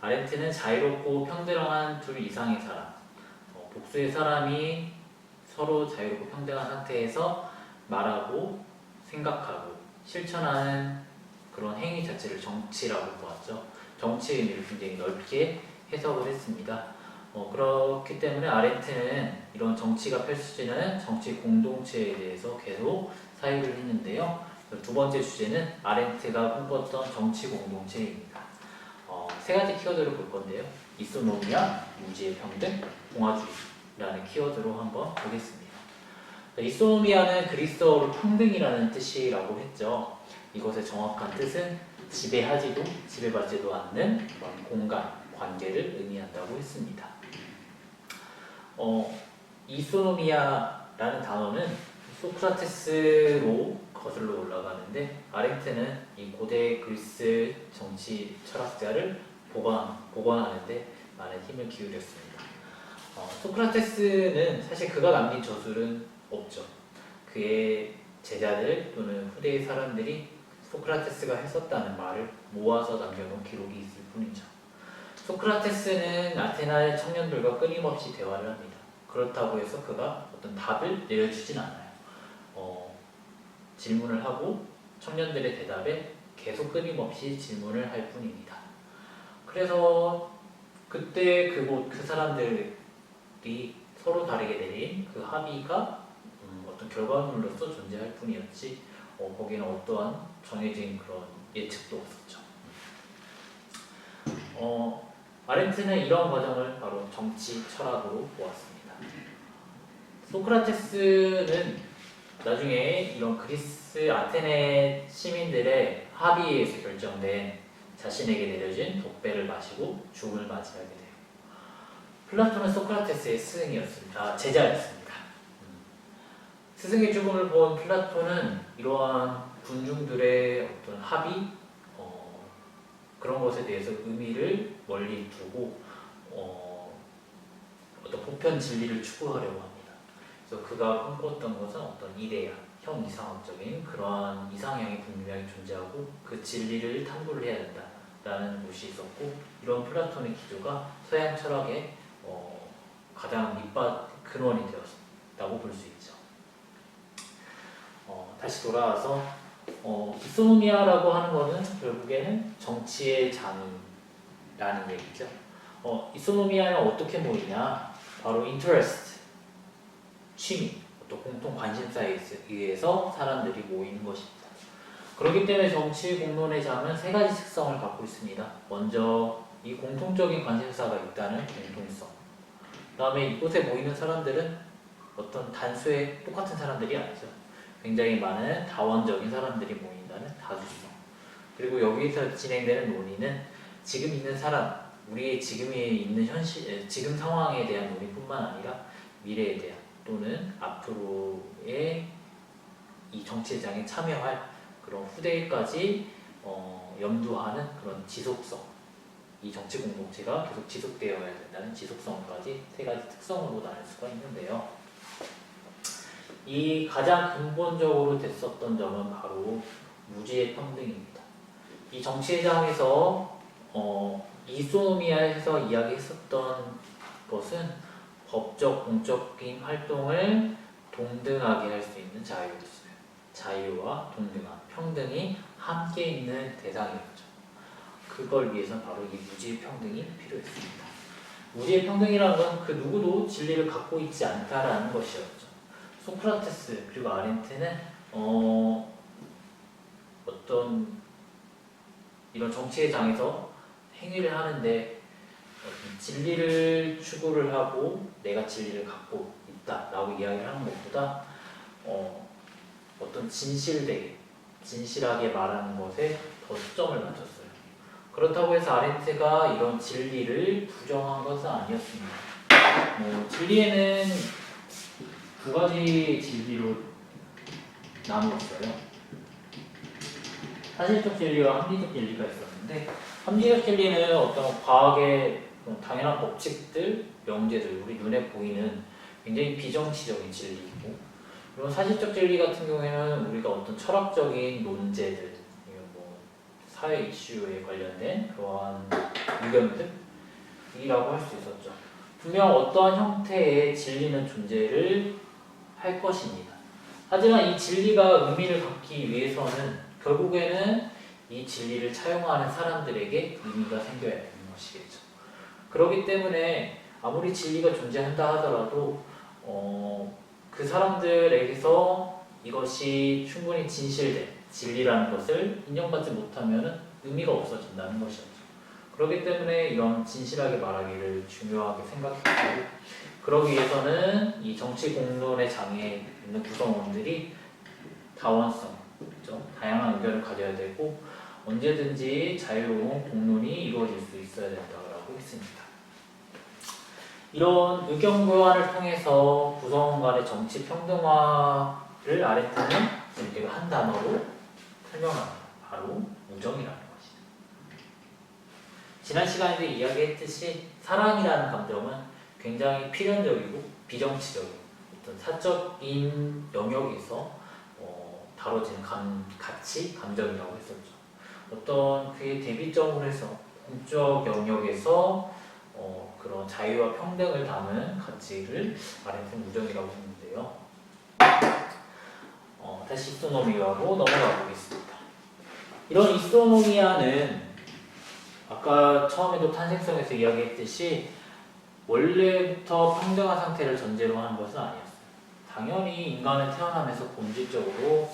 아렌트는 자유롭고 평등한 둘 이상의 사람, 어, 복수의 사람이 서로 자유롭고 평등한 상태에서 말하고 생각하고 실천하는 그런 행위 자체를 정치라고 보았죠. 정치의 의미를 굉장히 넓게 해석을 했습니다. 어, 그렇기 때문에 아렌트는 이런 정치가 펼쳐지는 정치 공동체에 대해서 계속 사유를 했는데요. 두 번째 주제는 아렌트가 꿈꿨던 정치 공동체입니다. 어, 세 가지 키워드를 볼 건데요. 이소노미아, 무지의 평등, 공화주의라는 키워드로 한번 보겠습니다. 이소노미아는 그리스어로 평등이라는 뜻이라고 했죠. 이것의 정확한 뜻은 지배하지도 지배받지도 않는 공간, 관계를 의미한다고 했습니다. 어, 이소노미아라는 단어는 소크라테스로 거슬러 올라가는데 아렌트는 이 고대 그리스 정치 철학자를 보관, 보관하는데 많은 힘을 기울였습니다. 어, 소크라테스는 사실 그가 남긴 저술은 없죠. 그의 제자들 또는 후대의 사람들이 소크라테스가 했었다는 말을 모아서 남겨놓은 기록이 있을 뿐이죠. 소크라테스는 아테나의 청년들과 끊임없이 대화를 합니다. 그렇다고 해서 그가 어떤 답을 내려주진 않아요. 어, 질문을 하고 청년들의 대답에 계속 끊임없이 질문을 할 뿐입니다. 그래서 그때 그곳 그 사람들이 서로 다르게 내린 그 합의가 음, 어떤 결과물로서 존재할 뿐이었지 어, 거기는 어떠한 정해진 그런 예측도 없었죠. 어, 아렌트는 이런 과정을 바로 정치 철학으로 보았습니다. 소크라테스는 나중에 이런 그리스 아테네 시민들의 합의에 의해서 결정된 자신에게 내려진 독배를 마시고 죽음을 맞이하게 돼요. 플라톤은 소크라테스의 스승이었습니다. 아, 제자였습니다. 음. 스승의 죽음을 본 플라톤은 이러한 군중들의 어떤 합의 어, 그런 것에 대해서 의미를 멀리 두고 어, 어떤 보편 진리를 추구하려고 합니다. 그래서 그가 꿈꿨던 것은 어떤 이데아, 형 이상학적인 그러한 이상향이 분명히 존재하고 그 진리를 탐구를 해야 된다라는 것이 있었고 이런 플라톤의 기조가 서양 철학의 어, 가장 밑받 근원이 되었다고 볼 수 있죠. 어, 다시 돌아와서 어, 이소노미아라고 하는 것은 결국에는 정치의 장이라는 얘기죠. 어, 이소노미아는 어떻게 모이냐? 바로 interest, 취미, 또 공통 관심사에 의해서 사람들이 모이는 것입니다. 그렇기 때문에 정치 공론의 장은 세 가지 특성을 갖고 있습니다. 먼저 이 공통적인 관심사가 있다는 공통성. 그 다음에 이곳에 모이는 사람들은 어떤 단수의 똑같은 사람들이 아니죠. 굉장히 많은 다원적인 사람들이 모인다는 다수성. 그리고 여기서 진행되는 논의는 지금 있는 사람, 우리의 지금에 있는 현실, 지금 상황에 대한 논의뿐만 아니라 미래에 대한 또는 앞으로의 이 정치장에 참여할 그런 후대까지 어, 염두하는 그런 지속성. 이 정치 공동체가 계속 지속되어야 된다는 지속성까지 세 가지 특성으로 나눌 수가 있는데요. 이 가장 근본적으로 됐었던 점은 바로 무지의 평등입니다. 이 정치회장에서 어, 이소노미아에서 이야기했었던 것은 법적, 공적인 활동을 동등하게 할 수 있는 자유였어요. 자유와 동등함, 평등이 함께 있는 대상이었죠. 그걸 위해서 바로 이 무지의 평등이 필요했습니다. 무지의 평등이라는 건 그 누구도 진리를 갖고 있지 않다라는 것이었죠. 소크라테스 그리고 아렌트는 어, 어떤 이런 정치의 장에서 행위를 하는데 진리를 추구를 하고 내가 진리를 갖고 있다라고 이야기를 하는 것보다 어, 어떤 진실되게 진실하게 말하는 것에 더 초점을 맞췄어요. 그렇다고 해서 아렌트가 이런 진리를 부정한 것은 아니었습니다. 뭐, 진리에는 두 가지 진리로 나누었어요. 사실적 진리와 합리적 진리가 있었는데 합리적 진리는 어떤 과학의 당연한 법칙들, 명제들, 우리 눈에 보이는 굉장히 비정치적인 진리이고 그리고 사실적 진리 같은 경우에는 우리가 어떤 철학적인 논제들, 뭐 사회 이슈에 관련된 그러한 의견들이라고 할 수 있었죠. 분명 어떠한 형태의 진리는 존재를 할 것입니다. 하지만 이 진리가 의미를 갖기 위해서는 결국에는 이 진리를 차용하는 사람들에게 의미가 생겨야 되는 것이겠죠. 그렇기 때문에 아무리 진리가 존재한다 하더라도 어, 그 사람들에게서 이것이 충분히 진실된 진리라는 것을 인정받지 못하면 의미가 없어진다는 것이었죠. 그렇기 때문에 이런 진실하게 말하기를 중요하게 생각했고 그러기 위해서는 이 정치 공론의 장에 있는 구성원들이 다원성, 그죠? 다양한 의견을 가져야 되고 언제든지 자유로운 공론이 이루어질 수 있어야 된다고 했습니다. 이런 의견 교환을 통해서 구성원 간의 정치 평등화를 아래테는 이렇게 한 단어로 설명합니다. 바로 우정이라는 것이죠. 지난 시간에도 이야기했듯이 사랑이라는 감정은 굉장히 필연적이고 비정치적인 어떤 사적인 영역에서 어, 다뤄지는 감, 가치, 감정이라고 했었죠. 어떤 그의 대비점으로 해서 공적 영역에서 어, 그런 자유와 평등을 담은 가치를 아래는 무정이라고 했는데요. 어, 다시 이소노미아로 넘어가 보겠습니다. 이런 이소노미아는 아까 처음에도 탄생성에서 이야기했듯이 원래부터 평등한 상태를 전제로 하는 것은 아니었어요. 당연히 인간은 태어나면서 본질적으로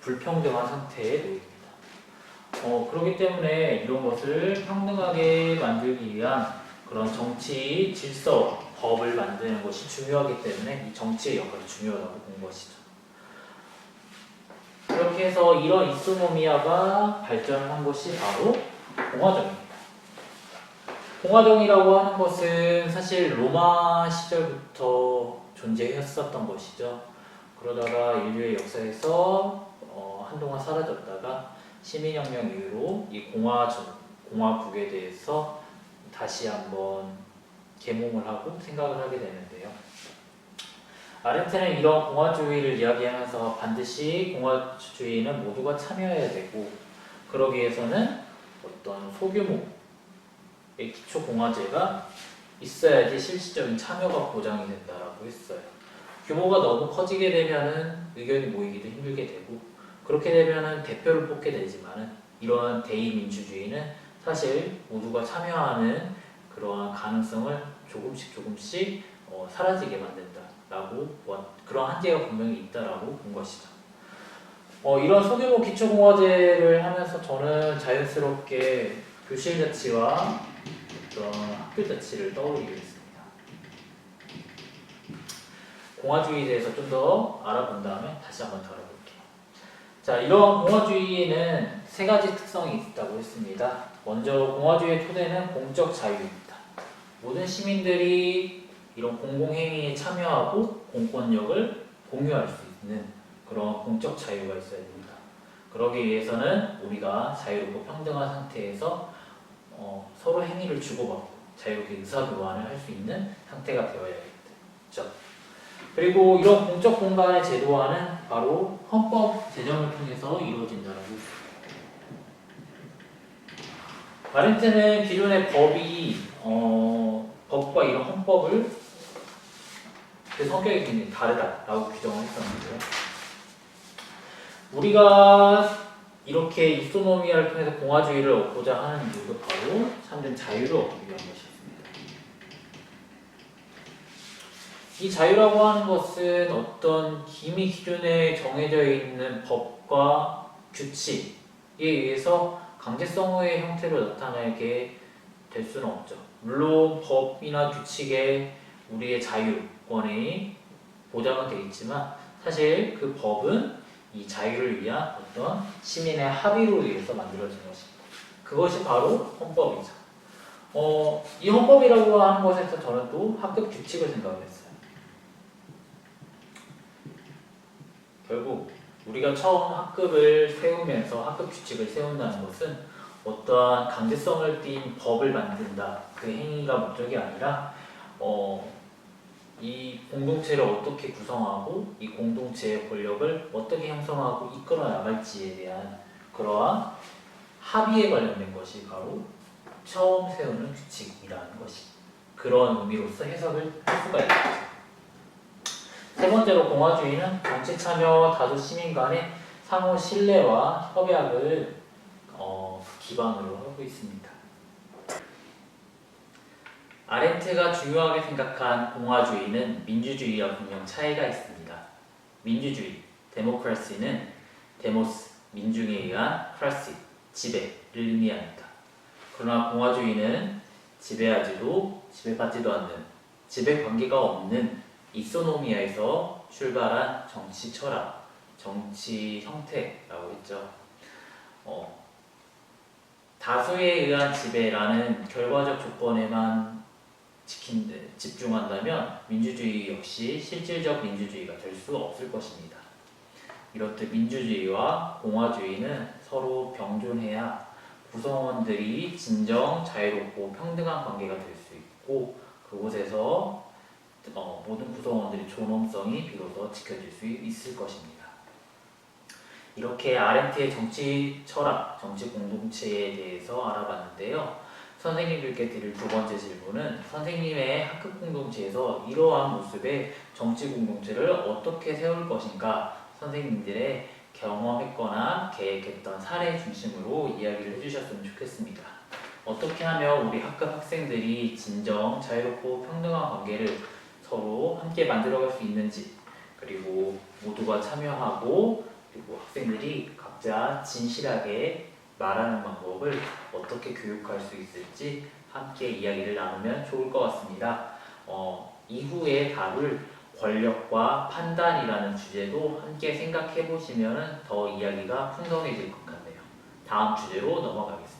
불평등한 상태에 놓입니다. 어, 그렇기 때문에 이런 것을 평등하게 만들기 위한 그런 정치 질서, 법을 만드는 것이 중요하기 때문에 이 정치의 역할이 중요하다고 본 것이죠. 그렇게 해서 이런 이소노미아가 발전한 것이 바로 공화정입니다. 공화정이라고 하는 것은 사실 로마 시절부터 존재했었던 것이죠. 그러다가 인류의 역사에서 어, 한동안 사라졌다가 시민혁명 이후로 이 공화정, 공화국에 대해서 다시 한번 계몽을 하고 생각을 하게 되는데요. 아렌테는 이런 공화주의를 이야기하면서 반드시 공화주의는 모두가 참여해야 되고 그러기 위해서는 어떤 소규모의 기초 공화제가 있어야지 실질적인 참여가 보장이 된다라고 했어요. 규모가 너무 커지게 되면은 의견이 모이기도 힘들게 되고 그렇게 되면은 대표를 뽑게 되지만은 이러한 대의민주주의는 사실 모두가 참여하는 그러한 가능성을 조금씩 조금씩 어, 사라지게 만든다라고 그런 한계가 분명히 있다라고 본 것이죠. 어, 이런 소규모 기초공화제를 하면서 저는 자연스럽게 교실 자치와 어떤 학교 자치를 떠올리게 됐습니다. 공화주의에 대해서 좀 더 알아본 다음에 다시 한번 다뤄볼게요. 자, 이런 공화주의에는 세 가지 특성이 있다고 했습니다. 먼저 공화주의의 토대는 공적 자유입니다. 모든 시민들이 이런 공공행위에 참여하고 공권력을 공유할 수 있는 그런 공적 자유가 있어야 됩니다. 그러기 위해서는 우리가 자유롭고 평등한 상태에서 어, 서로 행위를 주고받고 자유롭게 의사교환을 할 수 있는 상태가 되어야 겠죠. 그리고 이런 공적 공간의 제도화는 바로 헌법 제정을 통해서 이루어진다고 아렌테는 기존의 법이 어, 법과 이런 헌법을 그 성격이 굉장히 다르다라고 규정을 했었는데요. 우리가 이렇게 이소노미아를 통해서 공화주의를 얻고자 하는 이유도 바로 참된 자유를 얻기 위한 것입니다. 이 자유라고 하는 것은 어떤 이미 기존에 정해져 있는 법과 규칙에 의해서 강제성의 형태로 나타나게 될 수는 없죠. 물론 법이나 규칙에 우리의 자유권이 보장은 되어 있지만 사실 그 법은 이 자유를 위한 어떤 시민의 합의로 의해서 만들어진 것입니다. 그것이 바로 헌법이죠. 어, 이 헌법이라고 하는 것에서 저는 또 학급 규칙을 생각을 했어요. 결국 우리가 처음 학급을 세우면서 학급 규칙을 세운다는 것은 어떠한 강제성을 띈 법을 만든다 그 행위가 목적이 아니라 어, 이 공동체를 어떻게 구성하고 이 공동체의 권력을 어떻게 형성하고 이끌어 나갈지에 대한 그러한 합의에 관련된 것이 바로 처음 세우는 규칙이라는 것이 그런 의미로서 해석을 할 수가 있겠죠. 세 번째로 공화주의는 정치 참여 다수 시민 간의 상호 신뢰와 협약을 어, 기반으로 하고 있습니다. 아렌트가 중요하게 생각한 공화주의는 민주주의와 분명 차이가 있습니다. 민주주의, 데모크라시는 데모스, 민중에 의한 크라시, 지배를 의미합니다. 그러나 공화주의는 지배하지도 지배받지도 않는 지배 관계가 없는 이소노미아에서 출발한 정치 철학, 정치 형태라고 했죠. 어, 다수에 의한 지배라는 결과적 조건에만 지킨, 집중한다면 민주주의 역시 실질적 민주주의가 될 수 없을 것입니다. 이렇듯 민주주의와 공화주의는 서로 병존해야 구성원들이 진정 자유롭고 평등한 관계가 될 수 있고 그곳에서 어, 모든 구성원들의 존엄성이 비로소 지켜질 수 있을 것입니다. 이렇게 아렌트의 정치 철학, 정치 공동체에 대해서 알아봤는데요. 선생님들께 드릴 두 번째 질문은 선생님의 학급 공동체에서 이러한 모습의 정치 공동체를 어떻게 세울 것인가 선생님들의 경험했거나 계획했던 사례 중심으로 이야기를 해주셨으면 좋겠습니다. 어떻게 하면 우리 학급 학생들이 진정 자유롭고 평등한 관계를 서로 함께 만들어갈 수 있는지 그리고 모두가 참여하고 그리고 학생들이 각자 진실하게 말하는 방법을 어떻게 교육할 수 있을지 함께 이야기를 나누면 좋을 것 같습니다. 어, 이후에 다룰 권력과 판단이라는 주제도 함께 생각해 보시면 더 이야기가 풍성해질 것 같네요. 다음 주제로 넘어가겠습니다.